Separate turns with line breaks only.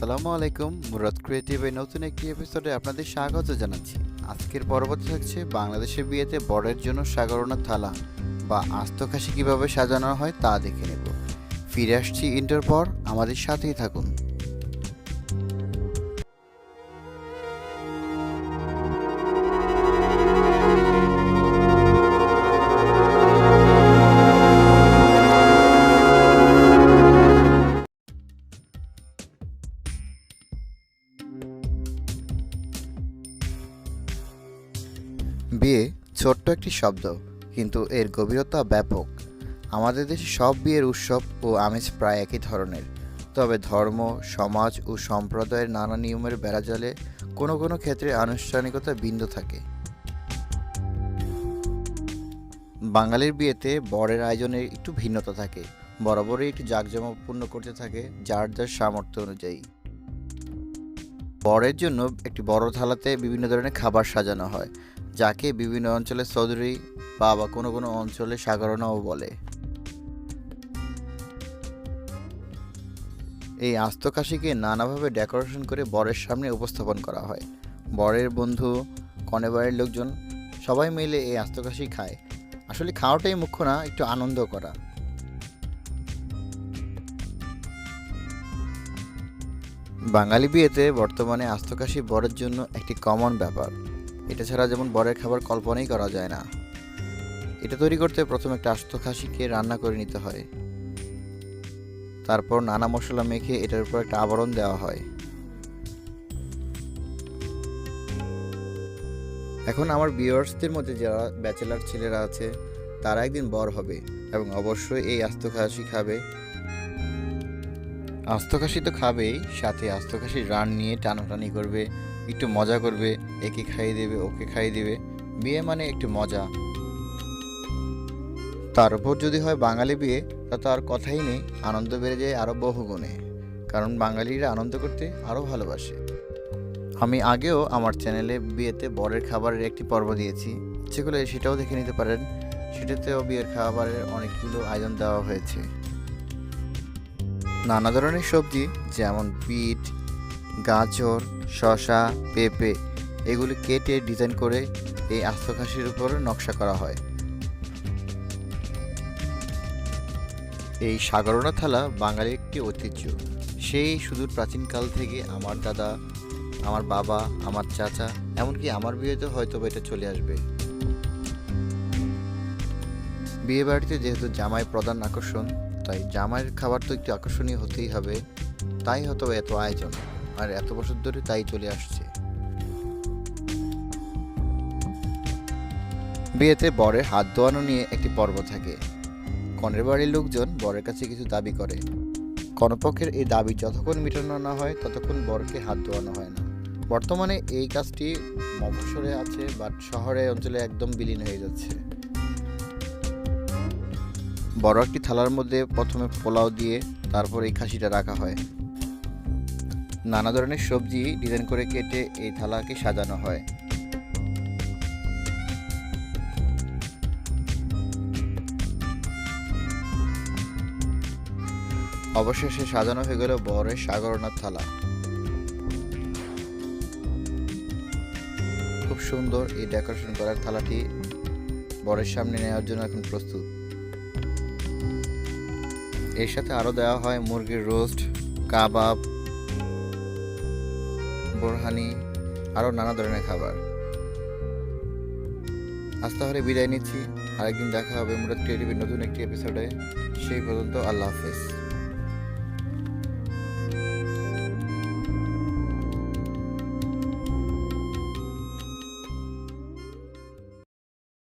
আসসালামু আলাইকুম, মুরাদ ক্রিয়েটিভের নতুন একটি এপিসোডে আপনাদের স্বাগত জানাচ্ছি। আজকের পরবর্তী থাকছে বাংলাদেশের বিয়েতে বরের জন্য সাগরণা থালা বা আস্তকাশি কীভাবে সাজানো হয় তা দেখে নেব। ফিরে আসছি ইন্টার পর, আমাদের সাথেই থাকুন। বিয়ে ছোট্ট একটি শব্দ, কিন্তু এর গভীরতা ব্যাপক। আমাদের দেশে সব বিয়ের উৎসব ও আমেজ প্রায় একই ধরনের। তবে ধর্ম, সমাজ ও সম্প্রদায়ের নানা নিয়মের বেড়াজালে কোনো কোনো ক্ষেত্রে আনুষ্ঠানিকতা বিন্দু থাকে। বাঙালির বিয়েতে বরের আয়োজনের একটু ভিন্নতা থাকে। বরাবরই একটু জাঁকজমকপূর্ণ করতে থাকে যার যার সামর্থ্য অনুযায়ী। বরের জন্য একটি বড় থালাতে বিভিন্ন ধরনের খাবার সাজানো হয়। যাকে বিভিন্ন অঞ্চলে চৌধুরী বা কোনো কোনো অঞ্চলে সাগরণাও বলে। এই আস্ত কাশিকে নানাভাবে ডেকোরেশন করে বরের সামনে উপস্থাপন করা হয়। বরের বন্ধু, কনেবাড়ির লোকজন, সবাই মিলে এই আস্ত কাশি খায়। আসলে খাওয়াটাই মুখ্য না, একটু আনন্দ করা। বাঙালি বিয়েতে বর্তমানে আস্তকাশি বরের জন্য একটি কমন ব্যাপার। এটা ছাড়া যেমন বরের খাবার কল্পনাই করা যায় না। এটা তৈরি করতে প্রথমে একটা আস্ত খাসিকে রান্না করে নিতে হয়। তারপর নানা মশলা মেখে এটার উপর একটা আবরণ দেওয়া হয়। এখন আমার বিয়ার্সদের মধ্যে যারা ব্যাচেলার ছেলেরা আছে, তারা একদিন বর হবে এবং অবশ্যই এই আস্ত খাসি খাবে। আস্ত খাসি তো খাবেই, সাথে আস্ত খাসির রান নিয়ে টানাটানি করবে একটু মজা করবে, একে খাইয়ে দেবে, ওকে খাইয়ে দেবে। বিয়ে মানে একটু মজা। তার উপর যদি হয় বাঙালি বিয়ে, তা তো আর কথাই নেই। আনন্দ বেড়ে যায় আরও বহুগুণে। কারণ বাঙালিরা আনন্দ করতে আরও ভালোবাসে। আমি আগেও আমার চ্যানেলে বিয়েতে বরের খাবারের একটি পর্ব দিয়েছি। করলে সেটাও দেখে নিতে পারেন। সেটাতেও বিয়ের খাবারের অনেকগুলো আয়োজন দেওয়া হয়েছে। নানা ধরনের সবজি, যেমন বিট গাজর, শসা, পেঁপে এগুলি কেটে ডিজাইন করে এই আস্ত উপর নকশা করা হয়। এই সাগরণা থালা বাঙালির একটি ঐতিহ্য। সেই সুদূর প্রাচীনকাল থেকে আমার দাদা, আমার বাবা, আমার চাচা, এমনকি আমার বিয়েতে হয়তো এটা চলে আসবে। বিয়ে বাড়িতে যেহেতু জামাই প্রধান আকর্ষণ, তাই জামাইয়ের খাবার তো একটু আকর্ষণীয় হতেই হবে, তাই হয়তো এত আয়োজন। আর এত বছর ধরে তাই চলে আসছে। বিয়েতে বরের হাত ধোয়ানো নিয়ে একটি পর্ব থাকে। কনের বাড়ির লোকজন বরের কাছে কিছু দাবি করে। কনপক্ষের এই দাবি যতক্ষণ মেটানো না হয়, ততক্ষণ বরকে হাত ধোয়ানো হয় না। বর্তমানে এই কাজটি মফস্বলে আছে, বাট শহরে, অঞ্চলে একদম বিলীন হয়ে যাচ্ছে। বড় একটি থালার মধ্যে প্রথমে পোলাও দিয়ে তারপর এই খাসিটা রাখা হয়। নানা ধরনের সবজি ডিজাইন করে কেটে এই থালাকে সাজানো হয়। অবশেষে সাজানো হয়ে গেল বরের সাগরনাথ থালা। খুব সুন্দর এই ডেকোরেশন করার থালাটি বরের সামনে নেওয়ার জন্য এখন প্রস্তুত। এর সাথে আরও দেওয়া হয় মুরগির রোস্ট কাবাব বোরহানি, আরও নানা ধরনের খাবার। আজ তাহলে বিদায় নিচ্ছি। আরেকদিন দেখা হবে। মুরাদ ক্রিয়েটিভের নতুন একটি এপিসোডে সেই পর্যন্ত আল্লাহ হাফেজ।